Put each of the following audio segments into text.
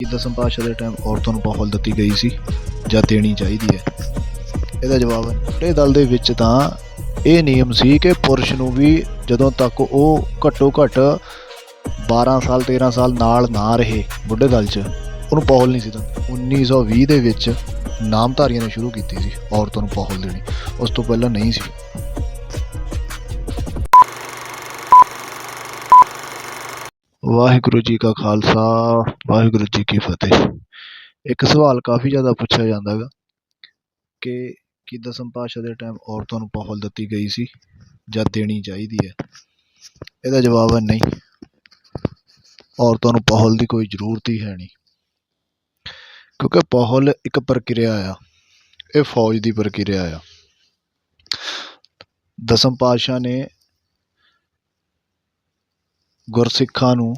ਕਿ ਦਸਮ ਪਾਤਸ਼ਾਹ ਦੇ ਟਾਈਮ ਔਰਤਾਂ ਨੂੰ ਪਹੁਲ ਦਿੱਤੀ ਗਈ ਸੀ, ਜਾਂ ਦੇਣੀ ਚਾਹੀਦੀ ਹੈ। ਇਹਦਾ ਜਵਾਬ ਹੈ ਇਹ ਦਲ ਦੇ ਵਿੱਚ ਤਾਂ ਇਹ ਨਿਯਮ ਸੀ ਕਿ ਪੁਰਸ਼ ਨੂੰ ਵੀ ਜਦੋਂ ਤੱਕ ਉਹ ਘੱਟੋ ਘੱਟ 12 ਸਾਲ 13 ਸਾਲ ਨਾਲ ਨਾ ਰਹੇ ਬੁੱਢੇ ਦਲ 'ਚ, ਉਹਨੂੰ ਪਹੁਲ ਨਹੀਂ ਸੀ ਦਿੰਦੇ। 1920 ਦੇ ਵਿੱਚ ਨਾਮਧਾਰੀਆਂ ਨੇ ਸ਼ੁਰੂ ਕੀਤੀ ਸੀ ਔਰਤਾਂ ਨੂੰ ਪਹੁਲ ਦੇਣੀ। ਉਸ ਤੋਂ ਪਹਿਲਾਂ ਨਹੀਂ ਸੀ। ਵਾਹਿਗੁਰੂ ਜੀ ਕਾ ਖਾਲਸਾ, ਵਾਹਿਗੁਰੂ ਜੀ ਕੀ ਫਤਿਹ। ਇੱਕ ਸਵਾਲ ਕਾਫੀ ਜ਼ਿਆਦਾ ਪੁੱਛਿਆ ਜਾਂਦਾ ਹੈਗਾ ਕਿ ਕੀ ਦਸਮ ਪਾਤਸ਼ਾਹ ਦੇ ਟਾਈਮ ਔਰਤਾਂ ਨੂੰ ਪਹੁਲ ਦਿੱਤੀ ਗਈ ਸੀ ਜਾਂ ਦੇਣੀ ਚਾਹੀਦੀ ਹੈ? ਇਹਦਾ ਜਵਾਬ ਹੈ ਨਹੀਂ। ਔਰਤਾਂ ਨੂੰ ਪਹੁਲ ਦੀ ਕੋਈ ਜ਼ਰੂਰਤ ਹੀ ਹੈ ਨਹੀਂ। ਕਿਉਂਕਿ ਪਹੁਲ ਇੱਕ ਪ੍ਰਕਿਰਿਆ ਆ। ਇਹ ਫੌਜ ਦੀ ਪ੍ਰਕਿਰਿਆ ਆ। ਦਸਮ ਪਾਤਸ਼ਾਹ ਨੇ ਗੁਰਸਿੱਖਾਂ ਨੂੰ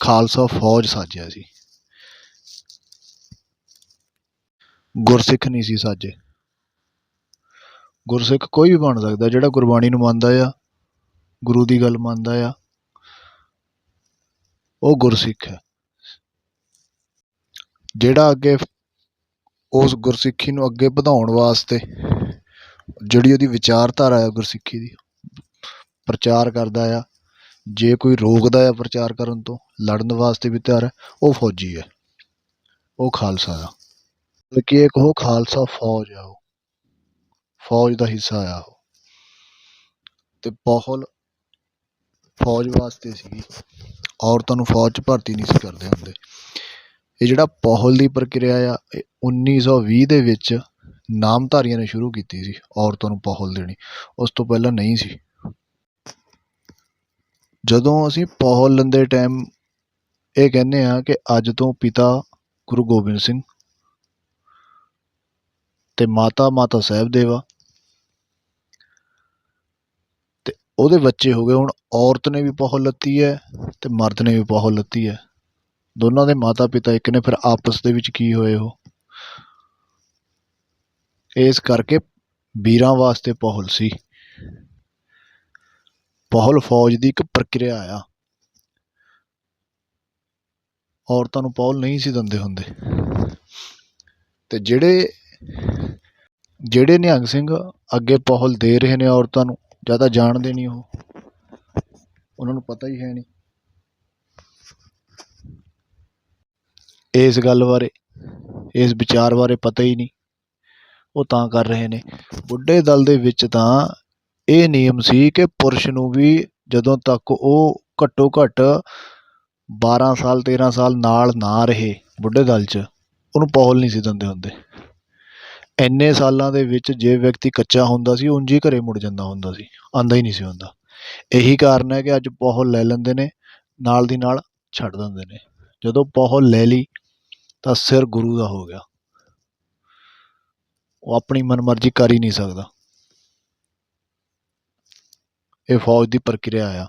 ਖਾਲਸਾ ਫੌਜ ਸਾਜਿਆ ਸੀ। ਗੁਰਸਿੱਖ ਨਹੀਂ ਸੀ ਸਾਜੇ। ਗੁਰਸਿੱਖ ਕੋਈ ਵੀ ਬਣ ਸਕਦਾ, ਜਿਹੜਾ ਗੁਰਬਾਣੀ ਨੂੰ ਮੰਨਦਾ ਆ, ਗੁਰੂ ਦੀ ਗੱਲ ਮੰਨਦਾ ਆ, ਉਹ ਗੁਰਸਿੱਖ ਹੈ। ਜਿਹੜਾ ਅੱਗੇ ਉਸ ਗੁਰਸਿੱਖੀ ਨੂੰ ਅੱਗੇ ਵਧਾਉਣ ਵਾਸਤੇ ਜਿਹੜੀ ਉਹਦੀ ਵਿਚਾਰਧਾਰਾ ਹੈ ਗੁਰਸਿੱਖੀ ਦੀ, ਪ੍ਰਚਾਰ ਕਰਦਾ ਆ ਜੇ ਕੋਈ ਰੋਕਦਾ ਹੈ ਪ੍ਰਚਾਰ ਕਰਨ ਤੋਂ ਲੜਨ ਵਾਸਤੇ ਵੀ ਤਿਆਰ ਹੈ, ਉਹ ਫੌਜੀ ਹੈ। ਉਹ ਖਾਲਸਾ ਆ। ਕਿ ਇੱਕ ਉਹ ਖਾਲਸਾ ਫੌਜ ਆ ਉਹ। ਫੌਜ ਦਾ ਹਿੱਸਾ ਆ ਉਹ। ਤੇ ਪਹੁਲ ਫੌਜ ਵਾਸਤੇ ਸੀਗੀ। ਔਰਤਾਂ ਨੂੰ ਫੌਜ 'ਚ ਭਰਤੀ ਨਹੀਂ ਸੀ ਕਰਦੇ ਹੁੰਦੇ। ਇਹ ਜਿਹੜਾ ਪਹਲ ਦੀ ਪ੍ਰਕਿਰਿਆ ਆ, ਇਹ 1920 ਦੇ ਵਿੱਚ ਨਾਮਧਾਰੀਆਂ ਨੇ ਸ਼ੁਰੂ ਕੀਤੀ ਸੀ ਔਰਤਾਂ ਨੂੰ ਪਹਲ ਦੇਣੀ। ਉਸ ਤੋਂ ਪਹਿਲਾਂ ਨਹੀਂ ਸੀ। ਜਦੋਂ ਅਸੀਂ ਪਹੁਲ ਲੈਂਦੇ ਟਾਈਮ ਇਹ ਕਹਿੰਦੇ ਹਾਂ ਕਿ ਅੱਜ ਤੋਂ ਪਿਤਾ ਗੁਰੂ ਗੋਬਿੰਦ ਸਿੰਘ ਤੇ ਮਾਤਾ ਮਾਤਾ ਸਾਹਿਬ ਦੇਵਾ ਤੇ ਉਹਦੇ ਬੱਚੇ ਹੋ ਗਏ। ਹੁਣ ਔਰਤ ਨੇ ਵੀ ਪਹੁਲ ਲੱਤੀ ਹੈ ਤੇ ਮਰਦ ਨੇ ਵੀ ਪਹੁਲ ਲੱਤੀ ਹੈ। ਦੋਨਾਂ ਦੇ ਮਾਤਾ ਪਿਤਾ ਇੱਕ ਨੇ, ਫਿਰ ਆਪਸ ਦੇ ਵਿੱਚ ਕੀ ਹੋਏ ਉਹ? ਇਸ ਕਰਕੇ ਵੀਰਾਂ ਵਾਸਤੇ ਪਹੁਲ ਸੀ। ਪਹੁਲ ਫੌਜ ਦੀ ਇੱਕ ਪ੍ਰਕਿਰਿਆ ਆ। ਔਰਤਾਂ ਨੂੰ ਪਹੁਲ ਨਹੀਂ ਸੀ ਦਿੰਦੇ ਹੁੰਦੇ। ਤੇ ਜਿਹੜੇ ਜਿਹੜੇ ਨਿਹੰਗ ਸਿੰਘ ਅੱਗੇ ਪਹੁਲ ਦੇ ਰਹੇ ਨੇ ਔਰਤਾਂ ਨੂੰ ਜਾਂ ਤਾਂ ਜਾਣਦੇ ਨਹੀਂ ਉਹ। ਉਹਨਾਂ ਨੂੰ ਪਤਾ ਹੀ ਹੈ ਨਹੀਂ। ਇਸ ਗੱਲ ਬਾਰੇ, ਇਸ ਵਿਚਾਰ ਬਾਰੇ ਪਤਾ ਹੀ ਨਹੀਂ। ਉਹ ਤਾਂ ਕਰ ਰਹੇ ਨੇ। ਬੁੱਢੇ ਦਲ ਦੇ ਵਿੱਚ ਤਾਂ ਇਹ ਨਿਯਮ ਸੀ ਕਿ ਪੁਰਸ਼ ਨੂੰ ਵੀ ਜਦੋਂ ਤੱਕ ਉਹ ਘੱਟੋ ਘੱਟ 12 ਸਾਲ 13 ਸਾਲ ਨਾਲ ਨਾ ਰਹੇ ਬੁੱਢੇ ਦਲ 'ਚ, ਉਹਨੂੰ ਪਹੁਲ ਨਹੀਂ ਸੀ ਦਿੰਦੇ ਹੁੰਦੇ। ਇੰਨੇ ਸਾਲਾਂ ਦੇ ਵਿੱਚ ਜੇ ਵਿਅਕਤੀ ਕੱਚਾ ਹੁੰਦਾ ਸੀ, ਉਂਝ ਹੀ ਘਰੇ ਮੁੜ ਜਾਂਦਾ ਹੁੰਦਾ ਸੀ, ਆਂਦਾ ਹੀ ਨਹੀਂ ਸੀ ਹੁੰਦਾ। ਇਹੀ ਕਾਰਨ ਹੈ ਕਿ ਅੱਜ ਪਹੁਲ ਲੈ ਲੈਂਦੇ ਨੇ, ਨਾਲ ਦੀ ਨਾਲ ਛੱਡ ਦਿੰਦੇ ਨੇ। ਜਦੋਂ ਪਹੁਲ ਲੈ ਲਈ, ਤਾਂ ਸਿਰ ਗੁਰੂ ਦਾ ਹੋ ਗਿਆ। ਉਹ ਆਪਣੀ ਮਨਮਰਜ਼ੀ ਕਰ ਹੀ ਨਹੀਂ ਸਕਦਾ। ਇਹ ਫੌਜ ਦੀ ਪ੍ਰਕਿਰਿਆ ਆ।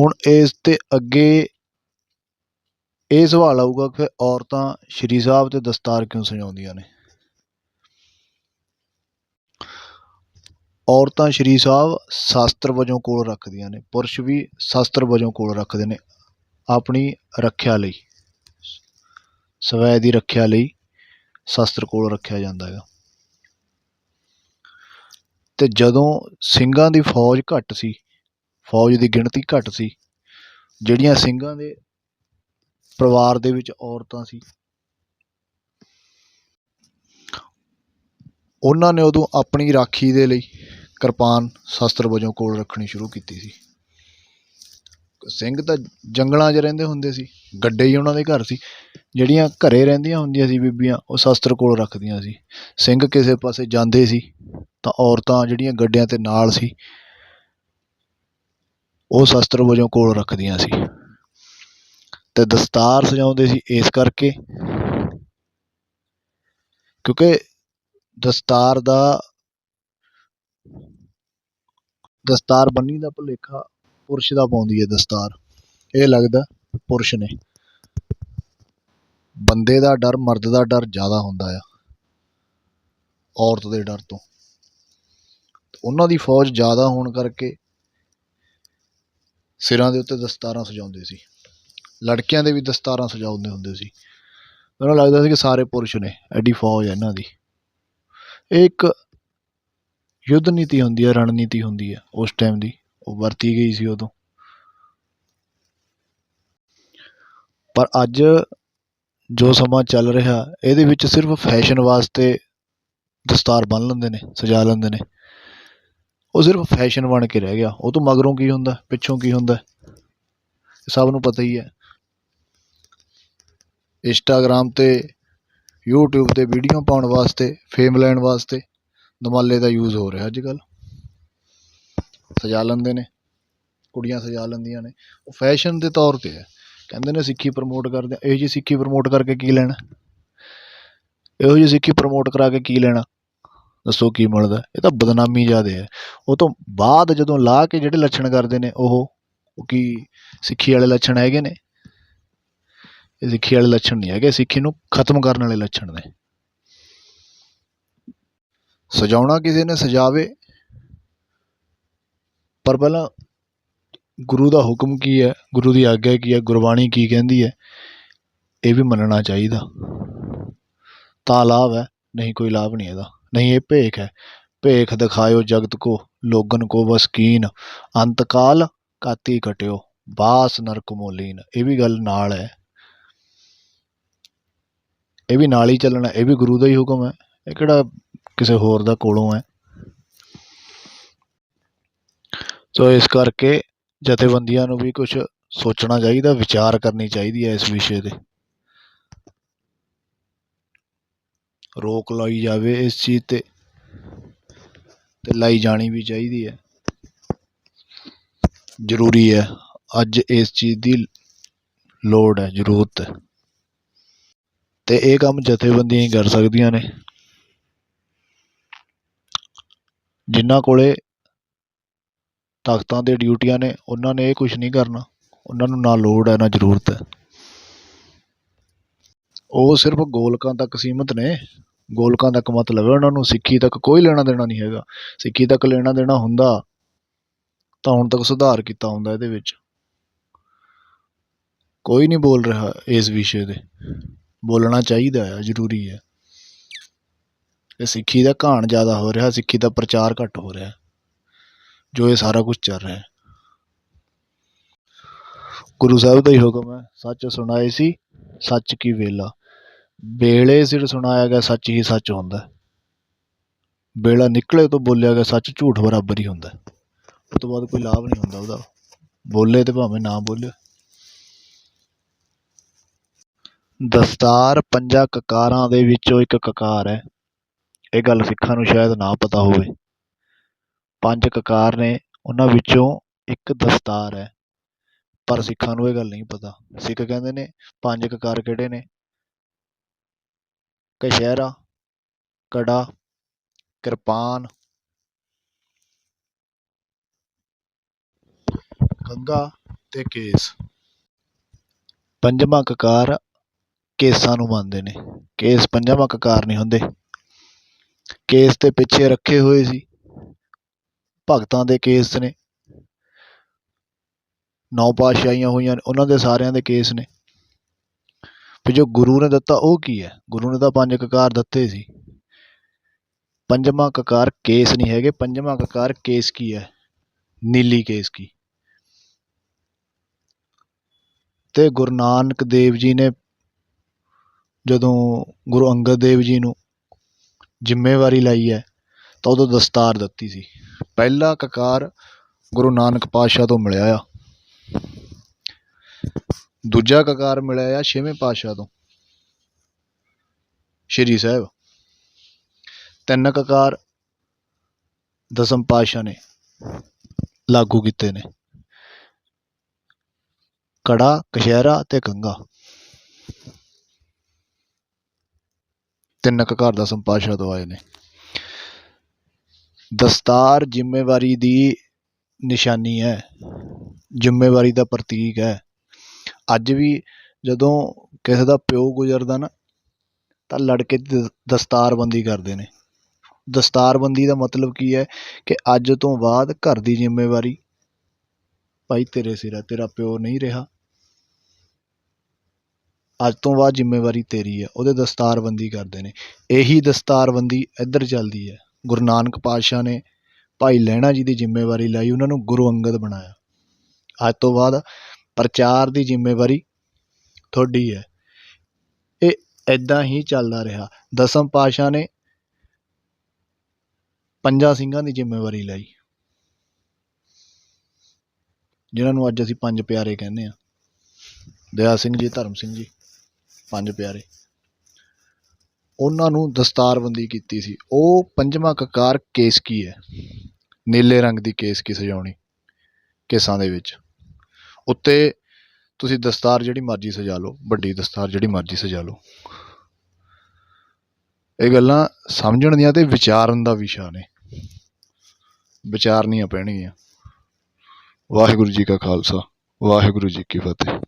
ਹੁਣ ਇਸ ਤੇ ਅੱਗੇ ਇਹ ਸਵਾਲ ਆਊਗਾ ਕਿ ਔਰਤਾਂ ਸ਼੍ਰੀ ਸਾਹਿਬ ਤੇ ਦਸਤਾਰ ਕਿਉਂ ਸਜਾਉਂਦੀਆਂ ਨੇ? ਔਰਤਾਂ ਸ਼੍ਰੀ ਸਾਹਿਬ ਸ਼ਾਸਤਰ ਵਜੋਂ ਕੋਲ ਰੱਖਦੀਆਂ ਨੇ, ਪੁਰਸ਼ ਵੀ ਸ਼ਾਸਤਰ ਵਜੋਂ ਕੋਲ ਰੱਖਦੇ ਨੇ ਆਪਣੀ ਰੱਖਿਆ ਲਈ। ਸਵੈ ਦੀ ਰੱਖਿਆ ਲਈ ਸ਼ਾਸਤਰ ਕੋਲ ਰੱਖਿਆ ਜਾਂਦਾ ਹੈਗਾ। ਤੇ ਜਦੋਂ ਸਿੰਘਾਂ ਦੀ ਫੌਜ ਘੱਟ ਸੀ, ਫੌਜ ਦੀ ਗਿਣਤੀ ਘੱਟ ਸੀ, ਜਿਹੜੀਆਂ ਸਿੰਘਾਂ ਦੇ ਪਰਿਵਾਰ ਦੇ ਵਿੱਚ ਔਰਤਾਂ ਸੀ, ਉਹਨਾਂ ਨੇ ਉਦੋਂ ਆਪਣੀ ਰਾਖੀ ਦੇ ਲਈ ਕਿਰਪਾਨ ਸ਼ਸਤਰ ਵਜੋਂ ਕੋਲ ਰੱਖਣੀ ਸ਼ੁਰੂ ਕੀਤੀ ਸੀ। ਸਿੰਘ ਤਾਂ ਜੰਗਲਾਂ 'ਚ ਰਹਿੰਦੇ ਹੁੰਦੇ ਸੀ, ਗੱਡੇ ਹੀ ਉਹਨਾਂ ਦੇ ਘਰ ਸੀ, ਜਿਹੜੀਆਂ ਘਰੇ ਰਹਿੰਦੀਆਂ ਹੁੰਦੀਆਂ ਸੀ ਬੀਬੀਆਂ, ਉਹ ਸ਼ਸਤਰ ਕੋਲ ਰੱਖਦੀਆਂ ਸੀ। ਸਿੰਘ ਕਿਸੇ ਪਾਸੇ ਜਾਂਦੇ ਸੀ ਤਾਂ ਔਰਤਾਂ ਜਿਹੜੀਆਂ ਗੱਡਿਆਂ ਤੇ ਨਾਲ ਸੀ, ਉਹ ਸ਼ਸਤਰ ਵਜੋਂ ਕੋਲ ਰੱਖਦੀਆਂ ਸੀ ਤੇ ਦਸਤਾਰ ਸਜਾਉਂਦੇ ਸੀ ਇਸ ਕਰਕੇ ਕਿਉਂਕਿ ਦਸਤਾਰ ਦਾ, ਦਸਤਾਰ ਬੰਨੀ ਦਾ ਭੁਲੇਖਾ ਪੁਰਸ਼ ਦਾ ਪਾਉਂਦੀ ਹੈ ਦਸਤਾਰ। ਇਹ ਲੱਗਦਾ ਪੁਰਸ਼ ਨੇ। ਬੰਦੇ ਦਾ ਡਰ, ਮਰਦ ਦਾ ਡਰ ਜ਼ਿਆਦਾ ਹੁੰਦਾ ਆ, ਔਰਤ ਦੇ ਡਰ ਤੋਂ। ਉਹਨਾਂ ਦੀ ਫੌਜ ਜ਼ਿਆਦਾ ਹੋਣ ਕਰਕੇ ਸਿਰਾਂ ਦੇ ਉੱਤੇ ਦਸਤਾਰਾਂ ਸਜਾਉਂਦੇ ਸੀ। ਲੜਕਿਆਂ ਦੇ ਵੀ ਦਸਤਾਰਾਂ ਸਜਾਉਂਦੇ ਹੁੰਦੇ ਸੀ। ਮੈਨੂੰ ਲੱਗਦਾ ਸੀ ਕਿ ਸਾਰੇ ਪੁਰਸ਼ ਨੇ ਐਡੀ ਫੌਜ ਹੈ ਇਹਨਾਂ ਦੀ। ਇਹ ਇੱਕ ਯੁੱਧ ਨੀਤੀ ਹੁੰਦੀ ਹੈ, ਰਣਨੀਤੀ ਹੁੰਦੀ ਹੈ, ਉਸ ਟਾਈਮ ਦੀ। ਉਹ ਵਰਤੀ ਗਈ ਸੀ ਉਦੋਂ। ਪਰ ਅੱਜ ਜੋ ਸਮਾਂ ਚੱਲ ਰਿਹਾ, ਇਹਦੇ ਵਿੱਚ ਸਿਰਫ ਫੈਸ਼ਨ ਵਾਸਤੇ ਦਸਤਾਰ ਬੰਨ ਲੈਂਦੇ ਨੇ, ਸਜਾ ਲੈਂਦੇ ਨੇ। ਉਹ ਸਿਰਫ ਫੈਸ਼ਨ ਬਣ ਕੇ ਰਹਿ ਗਿਆ। ਉਹ ਤੋਂ ਮਗਰੋਂ ਕੀ ਹੁੰਦਾ? ਪਿੱਛੋਂ ਕੀ ਹੁੰਦਾ? ਸਭ ਨੂੰ ਪਤਾ ਹੀ ਹੈ। ਇੰਸਟਾਗ੍ਰਾਮ ਤੇ, YouTube ਤੇ ਵੀਡੀਓ ਪਾਉਣ ਵਾਸਤੇ ਫੇਮ ਲੈਣ ਵਾਸਤੇ ਦਮਾਲੇ ਦਾ ਯੂਜ਼ ਹੋ ਰਿਹਾ ਅੱਜ ਕੱਲ੍ਹ ਸਜਾ ਲੈਂਦੇ ਨੇ। ਕੁੜੀਆਂ ਸਜਾ ਲੈਂਦੀਆਂ ਨੇ। ਉਹ ਫੈਸ਼ਨ ਦੇ ਤੌਰ 'ਤੇ ਹੈ। ਕਹਿੰਦੇ ਨੇ ਸਿੱਖੀ ਪ੍ਰਮੋਟ ਕਰਦੇ ਆ। ਇਹੋ ਜਿਹੀ ਸਿੱਖੀ ਪ੍ਰਮੋਟ ਕਰਕੇ ਕੀ ਲੈਣਾ? ਇਹੋ ਜਿਹੀ ਸਿੱਖੀ ਪ੍ਰਮੋਟ ਕਰਾ ਕੇ ਕੀ ਲੈਣਾ? ਦੱਸੋ ਕੀ ਮਿਲਦਾ ਇਹ ਤਾਂ ਬਦਨਾਮੀ ਜ਼ਿਆਦਾ ਹੈ। ਉਹ ਤੋਂ ਬਾਅਦ ਜਦੋਂ ਲਾ ਕੇ ਜਿਹੜੇ ਲੱਛਣ ਕਰਦੇ ਨੇ, ਉਹ ਉਹ ਕੀ ਸਿੱਖੀ ਵਾਲੇ ਲੱਛਣ ਹੈਗੇ ਨੇ? ਇਹ ਸਿੱਖੀ ਵਾਲੇ ਲੱਛਣ ਨਹੀਂ ਹੈਗੇ। ਸਿੱਖੀ ਨੂੰ ਖਤਮ ਕਰਨ ਵਾਲੇ ਲੱਛਣ ਨੇ। ਸਜਾਉਣਾ ਕਿਸੇ ਨੇ ਸਜਾਵੇ, ਪਰ ਪਹਿਲਾਂ ਗੁਰੂ ਦਾ ਹੁਕਮ ਕੀ ਹੈ? ਗੁਰੂ ਦੀ ਆਗਿਆ ਕੀ ਹੈ? ਗੁਰਬਾਣੀ ਕੀ ਕਹਿੰਦੀ ਹੈ? ਇਹ ਵੀ ਮੰਨਣਾ ਚਾਹੀਦਾ। ਤਾਂ ਲਾਭ ਹੈ, ਨਹੀਂ ਕੋਈ ਲਾਭ ਨਹੀਂ ਇਹਦਾ। ਨਹੀਂ ਇਹ ਭੇਖ ਹੈ। ਭੇਖ ਦਿਖਾਇਓ ਜਗਤ ਕੋ, ਲੋਗਨ ਕੋ ਵਸਕੀਨ ਅੰਤਕਾਲ ਕਾਤੀ ਕਟਿਓ ਬਾਸ ਨਰਕ ਮੋਲੀਨ। ਇਹ ਵੀ ਗੱਲ ਨਾਲ ਹੈ। ਇਹ ਵੀ ਨਾਲ ਹੀ ਚੱਲਣਾ, ਇਹ ਵੀ ਗੁਰੂ ਦਾ ਹੀ ਹੁਕਮ ਹੈ। ਇਹ ਕਿਹੜਾ ਕਿਸੇ ਹੋਰ ਦਾ ਕੋਲੋਂ ਹੈ? ਸੋ ਇਸ ਕਰਕੇ ਜਥੇਬੰਦੀਆਂ ਨੂੰ ਵੀ ਕੁਝ ਸੋਚਣਾ ਚਾਹੀਦਾ, ਵਿਚਾਰ ਕਰਨੀ ਚਾਹੀਦੀ ਹੈ ਇਸ ਵਿਸ਼ੇ 'ਤੇ। ਰੋਕ ਲਾਈ ਜਾਵੇ ਇਸ ਚੀਜ਼ 'ਤੇ ਤੇ ਲਾਈ ਜਾਣੀ ਵੀ ਚਾਹੀਦੀ ਹੈ। ਜ਼ਰੂਰੀ ਹੈ। ਅੱਜ ਇਸ ਚੀਜ਼ ਦੀ ਲੋੜ ਹੈ, ਜ਼ਰੂਰਤ ਹੈ। ਤੇ ਇਹ ਕੰਮ ਜਥੇਬੰਦੀਆਂ ਹੀ ਕਰ ਸਕਦੀਆਂ ਨੇ। ਜਿਨ੍ਹਾਂ ਕੋਲੇ ਤਾਕਤਾਂ ਦੇ ਡਿਊਟੀਆਂ ਨੇ, ਉਹਨਾਂ ਨੇ ਇਹ ਕੁਝ ਨਹੀਂ ਕਰਨਾ। ਉਹਨਾਂ ਨੂੰ ਨਾ ਲੋੜ ਹੈ, ਨਾ ਜ਼ਰੂਰਤ ਹੈ। ਉਹ ਸਿਰਫ ਗੋਲਕਾਂ ਤੱਕ ਸੀਮਤ ਨੇ। ਗੋਲਕਾਂ ਤੱਕ ਮਤਲਬ ਹੈ, ਉਹਨਾਂ ਨੂੰ ਸਿੱਖੀ ਤੱਕ ਕੋਈ ਲੈਣਾ ਦੇਣਾ ਨਹੀਂ ਹੈਗਾ। ਸਿੱਖੀ ਤੱਕ ਲੈਣਾ ਦੇਣਾ ਹੁੰਦਾ, ਤਾਂ ਹੁਣ ਤੱਕ ਸੁਧਾਰ ਕੀਤਾ ਹੁੰਦਾ ਇਹਦੇ ਵਿੱਚ। ਕੋਈ ਨਹੀਂ ਬੋਲ ਰਿਹਾ ਇਸ ਵਿਸ਼ੇ 'ਤੇ। ਬੋਲਣਾ ਚਾਹੀਦਾ ਹੈ ਜ਼ਰੂਰੀ ਹੈ ਇਹ ਸਿੱਖੀ ਦਾ ਘਾਣ ਜ਼ਿਆਦਾ ਹੋ ਰਿਹਾ, ਸਿੱਖੀ ਦਾ ਪ੍ਰਚਾਰ ਘੱਟ ਹੋ ਰਿਹਾ, ਜੋ ਇਹ ਸਾਰਾ ਕੁਝ ਚੱਲ ਰਿਹਾ। ਹੈ ਗੁਰੂ ਸਾਹਿਬ ਦਾ ਹੀ ਹੁਕਮ ਹੈ, ਸੱਚ ਸੁਣਾਏ ਸੀ, ਸੱਚ ਕੀ ਵੇਲਾ। ਵੇਲੇ ਸਿਰ ਸੁਣਾਇਆ ਗਿਆ ਸੱਚ ਹੀ ਸੱਚ ਹੁੰਦਾ। ਵੇਲਾ ਨਿਕਲੇ ਤੋਂ ਬੋਲਿਆ ਗਿਆ ਸੱਚ ਝੂਠ ਬਰਾਬਰ ਹੀ ਹੁੰਦਾ। ਹੈ। ਉਸ ਤੋਂ ਬਾਅਦ ਕੋਈ ਲਾਭ ਨਹੀਂ ਹੁੰਦਾ ਉਹਦਾ। ਬੋਲੇ ਤੇ ਭਾਵੇਂ ਨਾ ਬੋਲੇ। ਦਸਤਾਰ ਪੰਜਾਂ ਕਕਾਰਾਂ ਦੇ ਵਿੱਚੋਂ ਇੱਕ ਕਕਾਰ ਹੈ। ਇਹ ਗੱਲ ਸਿੱਖਾਂ ਨੂੰ ਸ਼ਾਇਦ ਨਾ ਪਤਾ ਹੋਵੇ। ਪੰਜ ਕਕਾਰ ਨੇ ਉਹਨਾਂ ਵਿੱਚੋਂ ਇੱਕ ਦਸਤਾਰ ਹੈ। ਪਰ ਸਿੱਖਾਂ ਨੂੰ ਇਹ ਗੱਲ ਨਹੀਂ ਪਤਾ। ਸਿੱਖ ਕਹਿੰਦੇ ਨੇ, ਪੰਜ ਕਕਾਰ ਕਿਹੜੇ ਨੇ? ਕਛਹਿਰਾ ਕੜਾ, ਕਿਰਪਾਨ ਕੰਘਾ ਅਤੇ ਕੇਸ। ਪੰਜਵਾਂ ਕਕਾਰ ਕੇਸਾਂ ਨੂੰ ਮੰਨਦੇ ਨੇ। ਕੇਸ ਪੰਜਵਾਂ ਕਕਾਰ ਨਹੀਂ ਹੁੰਦੇ। ਕੇਸ ਤੇ ਪਿੱਛੇ ਰੱਖੇ ਹੋਏ ਸੀ। ਭਗਤਾਂ ਦੇ ਕੇਸ ਨੇ। ਨੌ ਪਾਤਸ਼ਾਹੀਆਂ ਹੋਈਆਂ ਨੇ। ਉਹਨਾਂ ਦੇ ਸਾਰਿਆਂ ਦੇ ਕੇਸ ਨੇ। ਵੀ ਜੋ ਗੁਰੂ ਨੇ ਦਿੱਤਾ ਉਹ ਕੀ ਹੈ? ਗੁਰੂ ਨੇ ਤਾਂ ਪੰਜ ਕਕਾਰ ਦਿੱਤੇ ਸੀ। ਪੰਜਵਾਂ ਕਕਾਰ ਕੇਸ ਨਹੀਂ ਹੈਗੇ। ਪੰਜਵਾਂ ਕਕਾਰ ਕੇਸ ਕੀ ਹੈ? ਨੀਲੀ ਕੇਸ ਕੀ? ਤੇ ਗੁਰੂ ਨਾਨਕ ਦੇਵ ਜੀ ਨੇ ਜਦੋਂ ਗੁਰੂ ਅੰਗਦ ਦੇਵ ਜੀ ਨੂੰ ਜ਼ਿੰਮੇਵਾਰੀ ਲਈ ਹੈ, ਤਾਂ ਉਦੋਂ ਦਸਤਾਰ ਦਿੱਤੀ ਸੀ। ਪਹਿਲਾ ਕਕਾਰ ਗੁਰੂ ਨਾਨਕ ਪਾਤਸ਼ਾਹ ਤੋਂ ਮਿਲਿਆ ਆ। ਦੂਜਾ ਕਕਾਰ ਮਿਲਿਆ ਆ ਛੇਵੇਂ ਪਾਤਸ਼ਾਹ ਤੋਂ, ਸ਼੍ਰੀ ਸਾਹਿਬ। ਤਿੰਨ ਕਕਾਰ ਦਸਮ ਪਾਤਸ਼ਾਹ ਨੇ ਲਾਗੂ ਕੀਤੇ ਨੇ। ਕੜਾ ਕਸ਼ਹਿਰਾ ਤੇ ਕੰਘਾ। ਤਿੰਨ ਕਕਾਰ ਦਸਮ ਪਾਤਸ਼ਾਹ ਤੋਂ ਆਏ ਨੇ। ਦਸਤਾਰ ਜ਼ਿੰਮੇਵਾਰੀ ਦੀ ਨਿਸ਼ਾਨੀ ਹੈ, ਜ਼ਿੰਮੇਵਾਰੀ ਦਾ ਪ੍ਰਤੀਕ ਹੈ। ਅੱਜ ਵੀ ਜਦੋਂ ਕਿਸੇ ਦਾ ਪਿਓ ਗੁਜ਼ਰਦਾ ਨਾ, ਤਾਂ ਲੜਕੇ ਦੀ ਦ- ਦਸਤਾਰਬੰਦੀ ਕਰਦੇ ਨੇ। ਦਸਤਾਰਬੰਦੀ ਦਾ ਮਤਲਬ ਕੀ ਹੈ ਕਿ ਅੱਜ ਤੋਂ ਬਾਅਦ ਘਰ ਦੀ ਜ਼ਿੰਮੇਵਾਰੀ, ਭਾਈ ਤੇਰੇ ਸਿਰ ਹੈ ਤੇਰਾ ਪਿਓ ਨਹੀਂ ਰਿਹਾ। ਅੱਜ ਤੋਂ ਬਾਅਦ ਜ਼ਿੰਮੇਵਾਰੀ ਤੇਰੀ ਹੈ ਉਹਦੇ ਦਸਤਾਰਬੰਦੀ ਕਰਦੇ ਨੇ। ਇਹੀ ਦਸਤਾਰਬੰਦੀ ਇੱਧਰ ਚੱਲਦੀ ਹੈ। ਗੁਰੂ ਨਾਨਕ ਪਾਤਸ਼ਾਹ ਨੇ ਭਾਈ ਲਹਿਣਾ ਜੀ ਦੀ ਜ਼ਿੰਮੇਵਾਰੀ ਲਈ, ਉਹਨਾਂ ਨੂੰ ਗੁਰੂ ਅੰਗਦ ਬਣਾਇਆ। ਅੱਜ ਤੋਂ ਬਾਅਦ ਪ੍ਰਚਾਰ ਦੀ ਜ਼ਿੰਮੇਵਾਰੀ ਤੁਹਾਡੀ ਹੈ। ਇਹ ਐਦਾਂ ਹੀ ਚੱਲਦਾ ਰਿਹਾ। ਦਸਮ ਪਾਤਸ਼ਾਹ ਨੇ ਪੰਜਾਂ ਸਿੰਘਾਂ ਦੀ ਜ਼ਿੰਮੇਵਾਰੀ ਲਈ। ਜਿਨ੍ਹਾਂ ਨੂੰ ਅੱਜ ਅਸੀਂ ਪੰਜ ਪਿਆਰੇ ਕਹਿੰਦੇ ਆ ਦਇਆ ਸਿੰਘ ਜੀ, ਧਰਮ ਸਿੰਘ ਜੀ, ਪੰਜ ਪਿਆਰੇ। ਉਹਨਾਂ ਨੂੰ ਦਸਤਾਰਬੰਦੀ ਕੀਤੀ ਸੀ। ਉਹ ਪੰਜਵਾਂ ਕਕਾਰ ਕੇਸਕੀ ਹੈ। ਨੀਲੇ ਰੰਗ ਦੀ ਕੇਸਕੀ ਸਜਾਉਣੀ ਕੇਸਾਂ ਦੇ ਵਿੱਚ। ਉੱਤੇ ਤੁਸੀਂ ਦਸਤਾਰ ਜਿਹੜੀ ਮਰਜ਼ੀ ਸਜਾ ਲਓ, ਵੱਡੀ ਦਸਤਾਰ ਜਿਹੜੀ ਮਰਜ਼ੀ ਸਜਾ ਲਓ। ਇਹ ਗੱਲਾਂ ਸਮਝਣ ਦੀਆਂ ਤੇ ਵਿਚਾਰਨ ਦਾ ਵਿਸ਼ਾ ਨੇ। ਵਿਚਾਰਨੀਆਂ ਪੈਣਗੀਆਂ। ਵਾਹਿਗੁਰੂ ਜੀ ਕਾ ਖਾਲਸਾ, ਵਾਹਿਗੁਰੂ ਜੀ ਕੀ ਫਤਿਹ।